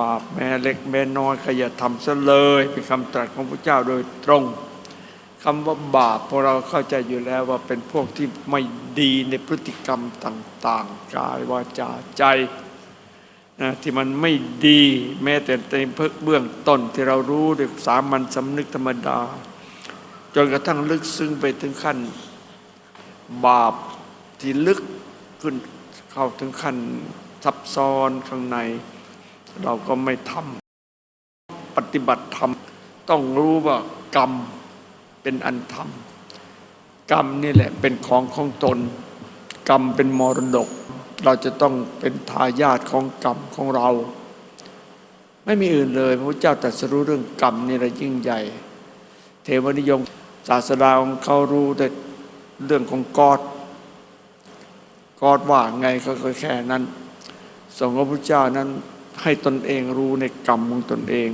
บาปแม่เล็กแม้น้อยขอย่าทำซะเลยเป็นคำตรัสของพระเจ้าโดยตรงคำว่าบาปพวกเราเข้าใจอยู่แล้วว่าเป็นพวกที่ไม่ดีในพฤติกรรมต่าง ๆ กายวาจาใจนะที่มันไม่ดีแม้แต่ในเบื้องต้นที่เรารู้ด้วยสามัญสำนึกธรรมดา จนกระทั่งลึกซึ้งไปถึงขั้น บาปที่ลึกขึ้นเข้าถึงขั้นซับซ้อนข้างใน เราก็ไม่ทำปฏิบัติธรรมต้องรู้ว่ากรรมเป็นอันธรรมกรรมนี่แหละเป็นของของตน กรรมเป็นมรดก เราจะต้องเป็นทายาทของกรรมของเรา ไม่มีอื่นเลย พระเจ้าตรัสรู้เรื่องกรรมนี่แหละยิ่งใหญ่ เทวนิยมศาสดาของเขารู้แต่เรื่องของกอดกอดว่าไงก็แค่นั้นสงพระพุทธเจ้านั้น ให้ตนเองรู้ในกรรมของตนเอง